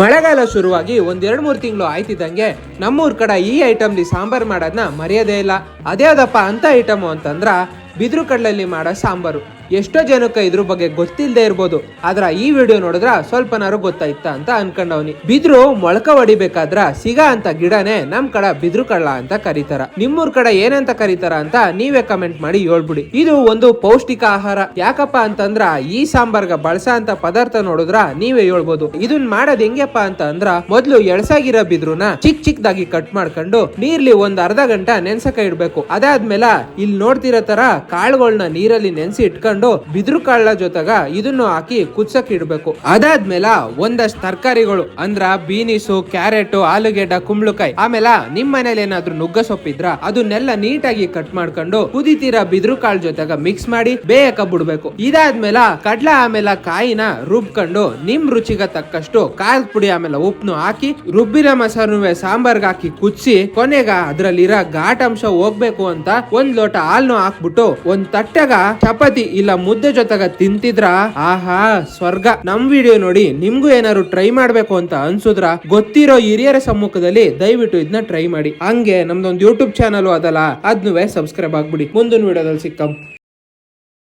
ಮಳೆಗಾಲ ಶುರುವಾಗಿ ಒಂದೆರಡು ಮೂರು ತಿಂಗಳು ಆಯ್ತಿದ್ದಂಗೆ ನಮ್ಮೂರ್ ಕಡೆ ಈ ಐಟಮ್ಲಿ ಸಾಂಬಾರ್ ಮಾಡೋದನ್ನ ಮರೆಯೋದೇ ಇಲ್ಲ. ಅದ್ಯಾವ್ದಪ್ಪ ಅಂತ ಐಟಮು ಅಂತಂದ್ರ ಬಿದಿರು ಕಡಲಲ್ಲಿ ಮಾಡೋ ಸಾಂಬಾರು. ಎಷ್ಟೋ ಜನಕ್ಕೆ ಇದ್ರ ಬಗ್ಗೆ ಗೊತ್ತಿಲ್ಲದೆ ಇರ್ಬೋದು. ಆದ್ರ ಈ ವಿಡಿಯೋ ನೋಡಿದ್ರ ಸ್ವಲ್ಪನಾರು ಗೊತ್ತಾಯ್ತಾ ಅಂತ ಅನ್ಕೊಂಡವ್ನಿ. ಬಿದ್ರು ಮೊಳಕ ಹೊಡಿಬೇಕಾದ್ರ ಸಿಗ ಅಂತ ಗಿಡನೇ ನಮ್ ಕಡೆ ಬಿದ್ರು ಕಳ್ಳ ಅಂತ ಕರೀತಾರ. ನಿಮ್ಮೂರ್ ಕಡೆ ಏನಂತ ಕರೀತಾರ ಅಂತ ನೀವೇ ಕಮೆಂಟ್ ಮಾಡಿ ಹೇಳ್ಬಿಡಿ. ಇದು ಒಂದು ಪೌಷ್ಟಿಕ ಆಹಾರ. ಯಾಕಪ್ಪ ಅಂತಂದ್ರ ಈ ಸಾಂಬಾರ್ಗ ಬಳಸ ಅಂತ ಪದಾರ್ಥ ನೋಡಿದ್ರ ನೀವೇ ಹೇಳ್ಬೋದು. ಇದನ್ ಮಾಡೋದ್ ಹೆಂಗಪ್ಪ ಅಂತ ಅಂದ್ರ ಮೊದ್ಲು ಎಳ್ಸಾಗಿರೋ ಬಿದ್ರುನ ಚಿಕ್ ಚಿಕ್ದಾಗಿ ಕಟ್ ಮಾಡ್ಕೊಂಡು ನೀರ್ಲಿ ಒಂದ್ ಅರ್ಧ ಗಂಟೆ ನೆನ್ಸಕ ಇಡ್ಬೇಕು. ಅದಾದ್ಮೇಲೆ ಇಲ್ಲಿ ನೋಡ್ತಿರೋ ತರ ಕಾಳುಗಳನ್ನ ನೀರಲ್ಲಿ ನೆನ್ಸಿ ಇಟ್ಕೊಂಡು ಬಿದ್ರು ಕಾಳ ಜೊತೆಗ ಇದನ್ನು ಹಾಕಿ ಕುದ್ಸಕ್ ಇಡ್ಬೇಕು. ಅದಾದ್ಮೇಲೆ ಒಂದಷ್ಟು ತರಕಾರಿಗಳು, ಅಂದ್ರ ಬೀನಿಸು, ಕ್ಯಾರೆಟ್, ಆಲೂಗೆಡ್ಡ, ಕುಂಬಳಕಾಯಿ, ಆಮೇಲೆ ನಿಮ್ ಮನೇಲಿ ಏನಾದ್ರು ನುಗ್ಗ ಸೊಪ್ಪಿದ್ರ ಅದನ್ನೆಲ್ಲ ನೀಟಾಗಿ ಕಟ್ ಮಾಡ್ಕೊಂಡು ಕುದಿತೀರ ಬಿದ್ರು ಕಾಳ್ ಜೊತೆಗ ಮಿಕ್ಸ್ ಮಾಡಿ ಬೇಯಕ ಬಿಡ್ಬೇಕು. ಇದಾದ್ಮೇಲೆ ಕಡ್ಲ ಆಮೇಲೆ ಕಾಯಿನ ರುಬ್ಕೊಂಡು ನಿಮ್ ರುಚಿಗೆ ತಕ್ಕಷ್ಟು ಕಾರದ ಪುಡಿ ಆಮೇಲೆ ಉಪ್ಪನ್ನು ಹಾಕಿ ರುಬ್ಬಿರೋ ಮಸಾಲುವೆ ಸಾಂಬಾರ್ಗೆ ಹಾಕಿ ಕುದಿಸಿ, ಕೊನೆಗ ಅದ್ರಲ್ಲಿರೋ ಘಾಟ್ ಅಂಶ ಹೋಗ್ಬೇಕು ಅಂತ ಒಂದ್ ಲೋಟ ಹಾಲ್ನು ಹಾಕ್ಬಿಟ್ಟು ಒಂದ್ ತಟ್ಟೆಗ ಚಪಾತಿ ಇಲ್ಲ ಮುದ್ದೆ ಜೊತೆಗ ತಿಂತಿದ್ರ? ಆಹಾ, ಸ್ವರ್ಗ. ನಮ್ ವಿಡಿಯೋ ನೋಡಿ ನಿಮ್ಗೂ ಏನಾದ್ರು ಟ್ರೈ ಮಾಡ್ಬೇಕು ಅಂತ ಅನ್ಸುದ್ರ, ಗೊತ್ತಿರೋ ಹಿರಿಯರ ಸಮ್ಮುಖದಲ್ಲಿ ದಯವಿಟ್ಟು ಇದನ್ನ ಟ್ರೈ ಮಾಡಿ. ಹಂಗೆ ನಮ್ದೊಂದು ಯೂಟ್ಯೂಬ್ ಚಾನಲ್ ಅದಲ್ಲ, ಅದ್ನುವೆ ಸಬ್ಸ್ಕ್ರೈಬ್ ಆಗ್ಬಿಡಿ. ಮುಂದಿನ ವಿಡಿಯೋದಲ್ಲಿ ಸಿಕ್ಕಂ.